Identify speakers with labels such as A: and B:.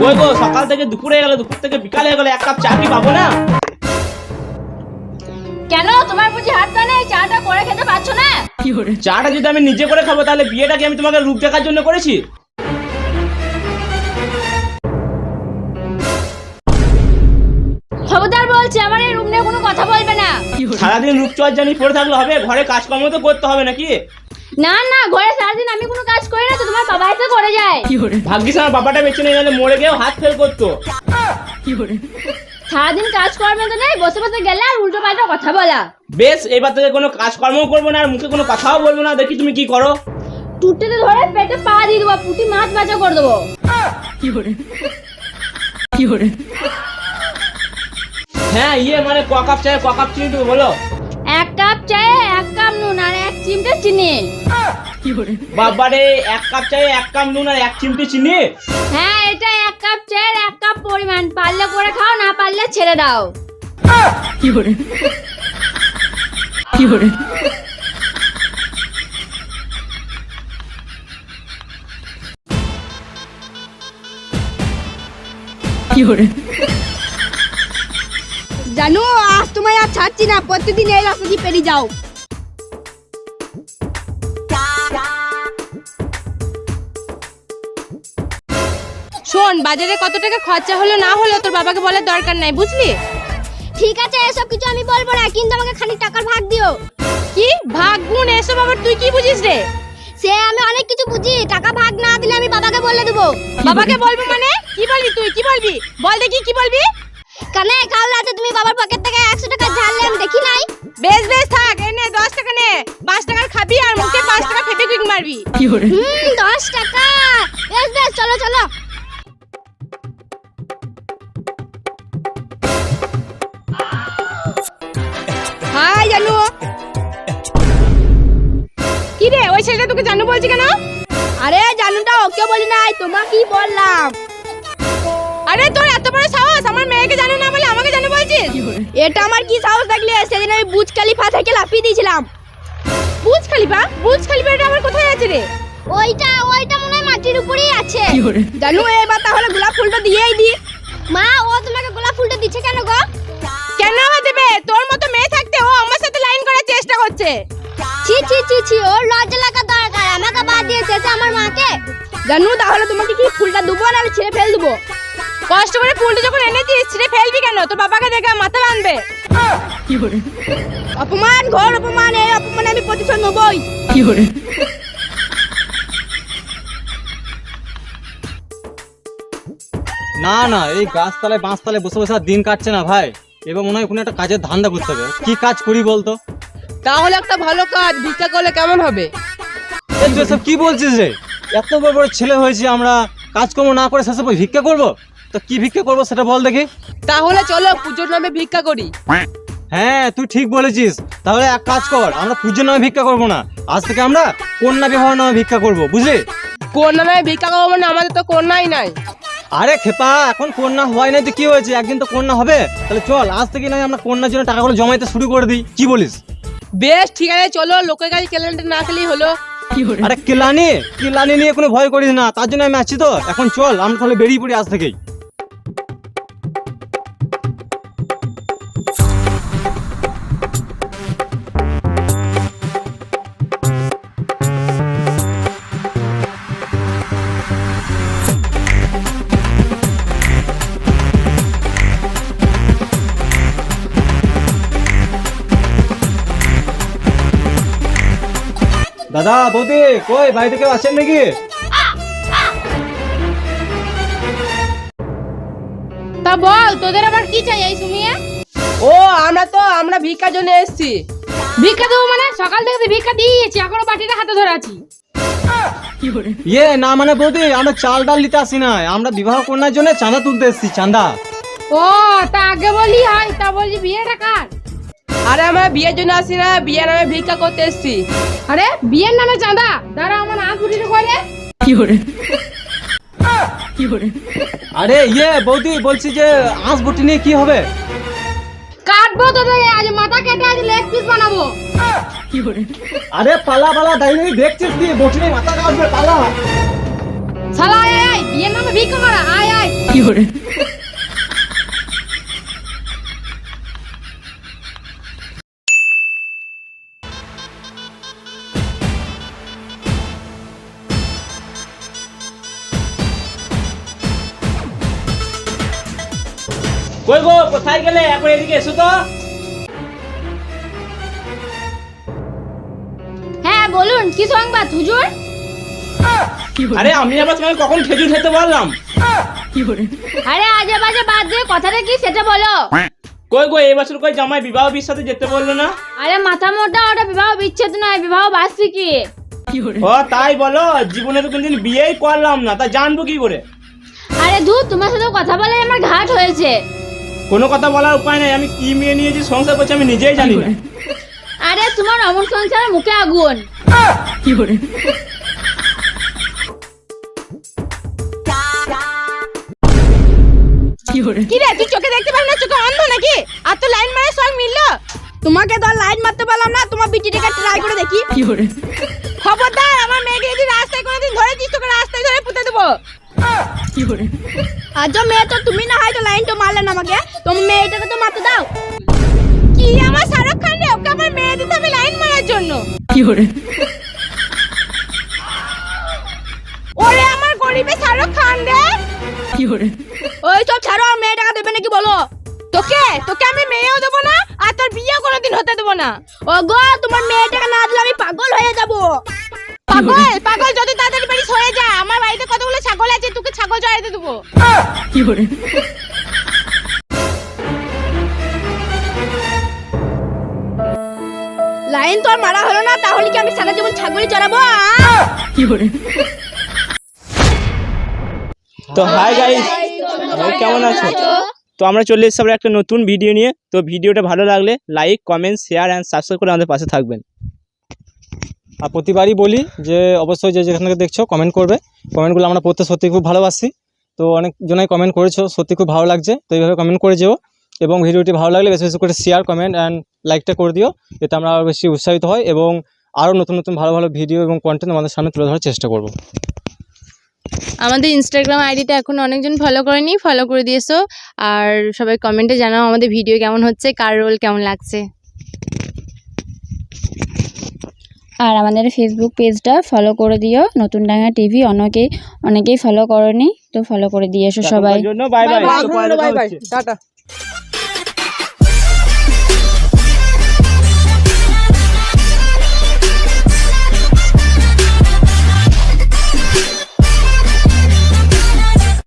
A: কই গো সকাল থেকে দুপুর হয়ে গেল দুপুর থেকে বিকাল হয়ে গেল এক কাপ চা কি পাবো না?
B: কেন? তোমার বুঝি হাতটা নেই? চাটা করে খেতে পারছ না?
A: চাটা যদি আমি নিজে করে খাব তাহলে বিয়েটা কি আমি তোমাকে রূপ দেখার জন্য করেছি?
B: খবরদার বলছি আমার এই রুম নিয়ে কোনো কথা বলবে না।
A: সারাদিন রূপচর্চা নিয়ে পড়ে থাকলে হবে? ঘরে কাজকর্ম তো করতে হবে নাকি?
B: না না ঘরে সারাদিন আমি কোনো কাজ করি না তো তোমার বাবা এসে করে যায়
A: ভাগ্যিস আমার বাবাটা বেঁচে নেই নাহলে মরে গিয়েও হাত ফেল করতো।
B: সারাদিন কাজ করবে তো নেই বসে বসে গেলে আর উল্টো পাল্টা কথা বলা।
A: বেশ এবার থেকে কোনো কাজকর্মও করব না আর মুখে কোনো কথাও বলব না দেখি তুমি কি করো।
B: টুটিতে ধরে পেটে পা দিয়ে দেবো পুটি মাছ ভাজা করে দেবো।
A: হ্যাঁ ইয়ে মানে ক কাপ চাই ক কাপ চিনি তুমি বলো।
B: এক কাপ চায়ে এক কাপ নুন আর এক চিমটে চিনি।
A: বাবারে এক কাপ চাই এক কাপ নুন আর এক চিমটি চিনি?
B: হ্যাঁ এটা এক কাপ চায়ের এক কাপ পরিমাণ। পারলে করে খাও না পারলে ছেড়ে দাও। কি করে?
C: জানো আজ তোমায় আর ছাড়ছি না প্রতিদিন এই রাস্তা দিয়ে পেরিয়ে যাও। শোন বাজারে কত টাকা খরচা হলো না হলো তোর বাবাকে বলার দরকার নাই বুঝলি?
B: ঠিক আছে এসব কিছু আমি বলব না কিন্তু আমাকে খানিক টাকার ভাগ দিও।
C: কি? ভাগ গুণ এসব আবার তুই কি বুঝিস রে?
B: সে আমি অনেক কিছু বুঝি টাকা ভাগ না দিলে আমি বাবাকে বলে দেবো।
C: বাবাকে বলব মানে? কি বলবি তুই? কি বলবি? বল দেখি কি বলবি?
B: কানে কাল রাতে তুমি বাবার পকেট থেকে একশো টাকা ঝাড়লে আমি দেখি নাই।
C: বেশ বেশ থাক এ নে দশ টাকা নে। পাঁচ টাকার খাবি আর মুখে পাঁচ টাকা ফেবিকুইক মারবি।
B: হুম দশ টাকা। বেশ বেশ চলো চলো।
C: ছেলেটা তোকে জানু বলছি কেন? আরে জানুটা ওকে বলি নাই তোমাকেই বললাম। আরে তোর এত বড় সাহস? আমার মেয়েকে জানো না বলে আমাকে জানো বলছিস? এটা আমার কি সাহস থাকলে সেদিন আমি বুজ খালিফা থেকে লাফিয়ে দিয়েছিলাম। বুজ খালিফা? বুজ খালিফা এটা আমার কোথায় আছে রে?
B: ওইটা ওইটা মনে হয় মাটির উপরেই আছে।
C: জানু এবার তাহলে গোলাপ ফুলটা দিয়েই দি।
B: মা ও তোমাকে গোলাপ ফুলটা দিচ্ছে কেন গো?
C: কেন দেবে? তোর মতো মেয়ে থাকতে ও আমার সাথে লাইন করার চেষ্টা করছে।
B: ছি ছি ছি ছি ওর লজ্জা লাগা দরকার। আমাকে বাদ দিয়ে শেষে আমার মাকে।
C: জানু তাহলে তোমাকে কি ফুলটা দেবো না ছেড়ে ফেল দেবো? কষ্ট করে ফুলটা যখন এনেছিস ছিঁড়ে ফেলবি কেন? তোর বাবাকে দেখে মাথা বাঁধবে। অপমান ঘোর অপমান এই অপমান আমি প্রতিশোধ নেবই।
D: না না এই গাছতলায় বাঁশতলায় বসে বসে আর দিন কাটছে না ভাই। এবার মনে হয় কোনো একটা কাজের ধান্দা করতে হবে। কি কাজ করি বলতো?
C: তাহলে একটা ভালো কাজ ভিক্ষা করলে কেমন হবে?
D: সব কি বলছিস রে? এত বড় বড় ছেলে হয়েছি আমরা কাজকর্ম না করে শেষে ভিক্ষা করব? তো কি ভিক্ষা করব সেটা বল দেখি।
C: তাহলে চলো পুজোর নামে ভিক্ষা করি।
D: হ্যাঁ তুই ঠিক বলেছিস। তাহলে এক কাজ কর আমরা পুজোর নামে ভিক্ষা করব না। আজ থেকে আমরা কন্যা বিবাহ নামে ভিক্ষা করব বুঝলি?
C: কন্যা নামে ভিক্ষা করব মানে আমাদের তো কন্যাই নাই।
D: আরে খেপা এখন কন্যা হয় নাই তো কি হয়েছে? একদিন তো কন্যা হবে। তাহলে চল আজ থেকে নয় আমরা কন্যার জন্য টাকাগুলো জমাইতে শুরু করে দিই। কি বলিস?
C: বেশ ঠিক আছে চলো লোকের কাছে ক্যালেন্ডার না খেলেই হলো।
D: আরে কেলানি কেলানি নিয়ে কোনো ভয় করিস না তার জন্য আমি আছি তো। এখন চল আমরা তাহলে বেরিয়ে পড়ি আজ থেকেই। দাদা বৌদি কই বাড়িতে কেউ আছেন নাকি?
C: তা বল তোদের আবার কি চাই এই সুমিয়া? ও আমরা তো আমরা ভিক্ষার জন্য এসেছি। ভিক্ষা দেবো মানে? সকাল থেকে তো ভিক্ষা দিয়েছি এখনও বাটিটা হাতে ধরে আছি।
D: ইয়ে না মানে বৌদি আমরা চাল ডাল নিতে আসি না আমরা বিবাহ করার জন্য চাঁদা তুলতে এসেছি চাঁদা।
C: ও তা আগে বলি হয় তা বলছি বিয়েটা কার? আরে আমরা বিয়ের জন্য আসি না বিয়ের নামে ভিক্ষা করতে এসেছি। আরে বিয়ের নামে চাঁদা? দাঁড়া আমার আজ উঠিতে কইলে
D: আরে ইয়ে বৌদি বলছি যে আঁশ বটি নিয়ে কি হবে?
C: কাটবো তোদের আজ মাথা কেটে আজ লেগ পিস বানাবো।
D: আরে পালা পালা দাঁড়িয়ে দেখছিস কি? বটি নিয়ে মাথা কাটবে পালা।
C: শালা এই বিয়ের নামে ভিক্ষা করা
A: কই গো কোথায় গেলে? এখন এদিকে এসো তো।
B: হ্যাঁ বলুন কি সংবাদ হুজুর?
A: আরে আমি আবার তোমাকে কখন খেজুর খেতে বললাম?
B: আরে আজে বাজে বাদ দিয়ে কথাটা কি সেটা বলো।
A: কই গো এই বছর কই জামাই বিবাহ যেতে বলল না?
B: আরে মাথা মোটা ওটা বিবাহ বিচ্ছেদ নয় বিবাহ বার্ষিকী।
A: ও তাই বলো জীবনে তো কোনদিন বিয়েই করলাম না তা জানব কি করে?
B: আরে ধুর তোমার সাথে কথা বলে আমার ঘাট হয়েছে।
A: কোনো কথা বলার উপায় নাই আমি কি মেয়ে নিয়েছি সংসার করছি আমি নিজেই জানি না।
B: আরে তোমার অমন সংসারের মুখে আগুন।
C: কি রে তুই চোখে দেখতে না? চোখে অন্ধ নাকি? আর তো লাইন মিললো? তোমাকে তো লাইন মারতে পারলাম না তোমার বিটিটাকে ট্রাই করে দেখি। খবরদার আমার মেয়েকে যদি রাস্তায় কোনোদিন ধরেছিস তোকে রাস্তায় ধরে পুঁতে দেবো। আজ মেয়ে তো তুমি না হয়তো লাইন তো মারলে না আমাকে। তোমার মেয়েটাকে তো মারতে দাও। কি আমার শাহরুখ খান রে? ওকে আমার মেয়ে দিতে হবে লাইন মারার জন্য। ওরে আমার গরিবের শাহরুখ খান রে ওই সব ছাড়ো আর মেয়ে টাকা দেবে নাকি বলো? তোকে? তোকে আমি মেয়েও দেবো না আর তোর বিয়েও কোনোদিন হতে দেবো না। ও গো তোমার মেয়ে টাকা না দিলে আমি পাগল হয়ে যাব। পাগল? পাগল যত বাড়ি সরে যা আমার বাড়িতে কতগুলো ছাগল আছে তোকে ছাগল চড়াইতে দেবো। লাইন তো আর মারা হলো না তাহলে কি আমি সারা জীবন ছাগলই চড়াবো আহ?
A: তো হাই গাইস কেমন আছো? তো আমরা চলে এসেছি একটা নতুন ভিডিও নিয়ে। তো ভিডিওটা ভালো লাগলে like comment share and subscribe করে আমাদের পাশে থাকবেন।
D: আর প্রতিবারই বলি যে অবশ্যই যে যেখান থেকে দেখছ কমেন্ট করবে। কমেন্টগুলো আমরা পড়তে সত্যি খুব ভালোবাসি। তো অনেক জনাই কমেন্ট করেছ সত্যি খুব ভালো লাগছে। তো এইভাবে কমেন্ট করে যেও। এবং ভিডিওটি ভালো লাগলে বেশি বেশি করে শেয়ার কমেন্ট অ্যান্ড লাইকটা করে দিও। এতে আমরা আরও বেশি উৎসাহিত হয় এবং আরও নতুন নতুন ভালো ভালো ভিডিও এবং কন্টেন্ট আমাদের সামনে তুলে ধরার চেষ্টা করব।
E: আমাদের ইনস্টাগ্রাম আইডিটা এখন অনেকজন ফলো করেনি ফলো করে দিয়েছ। আর সবাই কমেন্টে জানাও আমাদের ভিডিও কেমন হচ্ছে, কার রোল কেমন লাগছে।
B: আর আমাদের ফেসবুক পেজটা ফলো করে দিও। নতুন ডাঙা টিভি অনেকেই অনেকেই ফলো করনি তো ফলো করে দিয়ে এসো সবাই।
A: জন্য bye bye
C: bye bye tata